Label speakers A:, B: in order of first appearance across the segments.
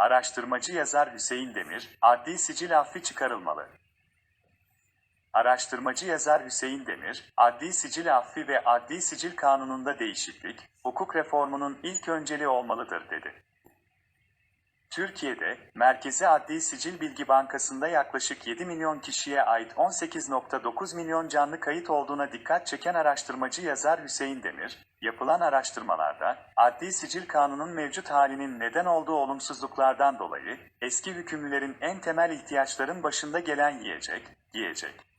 A: Araştırmacı yazar Hüseyin Demir, adli sicil affi çıkarılmalı. Araştırmacı yazar Hüseyin Demir, adli sicil affi ve adli sicil kanununda değişiklik, hukuk reformunun ilk önceliği olmalıdır dedi. Türkiye'de, Merkezi Adli Sicil Bilgi Bankası'nda yaklaşık 7 milyon kişiye ait 18.9 milyon canlı kayıt olduğuna dikkat çeken araştırmacı yazar Hüseyin Demir, yapılan araştırmalarda, Adli Sicil Kanunun mevcut halinin neden olduğu olumsuzluklardan dolayı, eski hükümlülerin en temel ihtiyaçların başında gelen yiyecek, giyecek,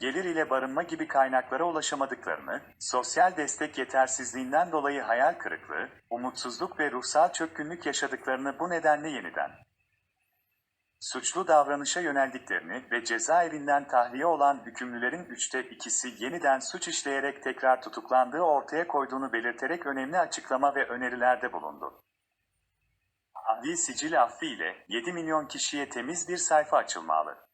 A: gelir ile barınma gibi kaynaklara ulaşamadıklarını, sosyal destek yetersizliğinden dolayı hayal kırıklığı, umutsuzluk ve ruhsal çökkünlük yaşadıklarını bu nedenle yeniden suçlu davranışa yöneldiklerini ve cezaevinden tahliye olan hükümlülerin üçte ikisi yeniden suç işleyerek tekrar tutuklandığı ortaya koyduğunu belirterek önemli açıklama ve önerilerde bulundu. Adli sicil affı ile 7 milyon kişiye temiz bir sayfa açılmalı.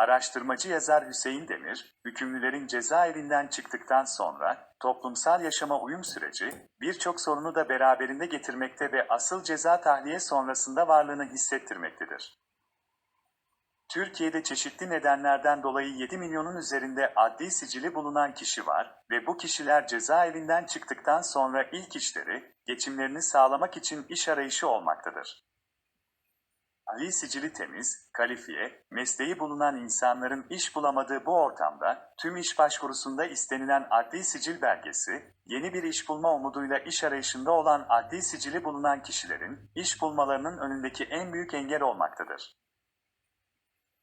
A: Araştırmacı yazar Hüseyin Demir, hükümlülerin cezaevinden çıktıktan sonra toplumsal yaşama uyum süreci birçok sorunu da beraberinde getirmekte ve asıl ceza tahliye sonrasında varlığını hissettirmektedir. Türkiye'de çeşitli nedenlerden dolayı 7 milyonun üzerinde adli sicili bulunan kişi var ve bu kişiler cezaevinden çıktıktan sonra ilk işleri, geçimlerini sağlamak için iş arayışı olmaktadır. Adli sicili temiz, kalifiye, mesleği bulunan insanların iş bulamadığı bu ortamda, tüm iş başvurusunda istenilen adli sicil belgesi, yeni bir iş bulma umuduyla iş arayışında olan adli sicili bulunan kişilerin, iş bulmalarının önündeki en büyük engel olmaktadır.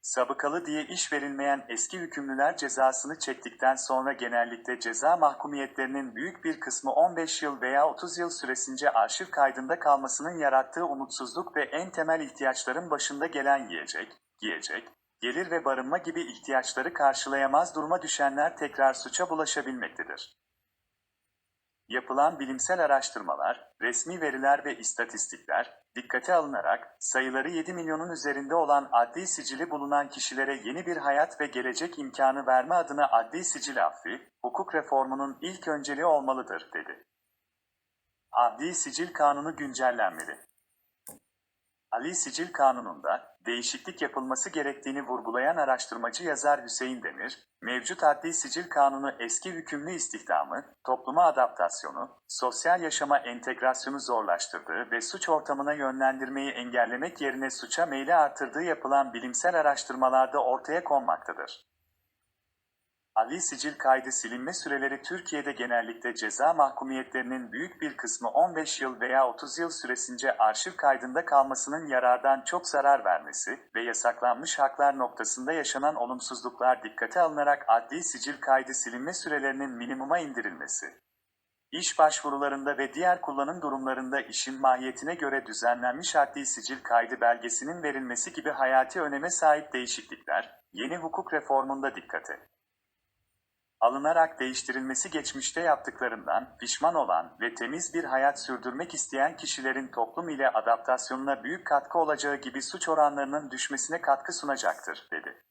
A: Sabıkalı diye iş verilmeyen eski hükümlüler cezasını çektikten sonra genellikle ceza mahkumiyetlerinin büyük bir kısmı 15 yıl veya 30 yıl süresince arşiv kaydında kalmasının yarattığı umutsuzluk ve en temel ihtiyaçların başında gelen yiyecek, giyecek, gelir ve barınma gibi ihtiyaçları karşılayamaz duruma düşenler tekrar suça bulaşabilmektedir. Yapılan bilimsel araştırmalar, resmi veriler ve istatistikler, dikkate alınarak, sayıları 7 milyonun üzerinde olan adli sicili bulunan kişilere yeni bir hayat ve gelecek imkanı verme adına adli sicil affi, hukuk reformunun ilk önceliği olmalıdır, dedi. Adli sicil kanunu güncellenmeli. Ali Sicil Kanunu'nda değişiklik yapılması gerektiğini vurgulayan araştırmacı yazar Hüseyin Demir, mevcut adli sicil kanunu eski hükümlü istihdamı, topluma adaptasyonu, sosyal yaşama entegrasyonu zorlaştırdığı ve suç ortamına yönlendirmeyi engellemek yerine suça meyli artırdığı yapılan bilimsel araştırmalarda ortaya konmaktadır. Adli sicil kaydı silinme süreleri Türkiye'de genellikle ceza mahkumiyetlerinin büyük bir kısmı 15 yıl veya 30 yıl süresince arşiv kaydında kalmasının yarardan çok zarar vermesi ve yasaklanmış haklar noktasında yaşanan olumsuzluklar dikkate alınarak adli sicil kaydı silinme sürelerinin minimuma indirilmesi. İş başvurularında ve diğer kullanım durumlarında işin mahiyetine göre düzenlenmiş adli sicil kaydı belgesinin verilmesi gibi hayati öneme sahip değişiklikler, yeni hukuk reformunda dikkate alınarak değiştirilmesi geçmişte yaptıklarından pişman olan ve temiz bir hayat sürdürmek isteyen kişilerin toplum ile adaptasyonuna büyük katkı olacağı gibi suç oranlarının düşmesine katkı sunacaktır, dedi.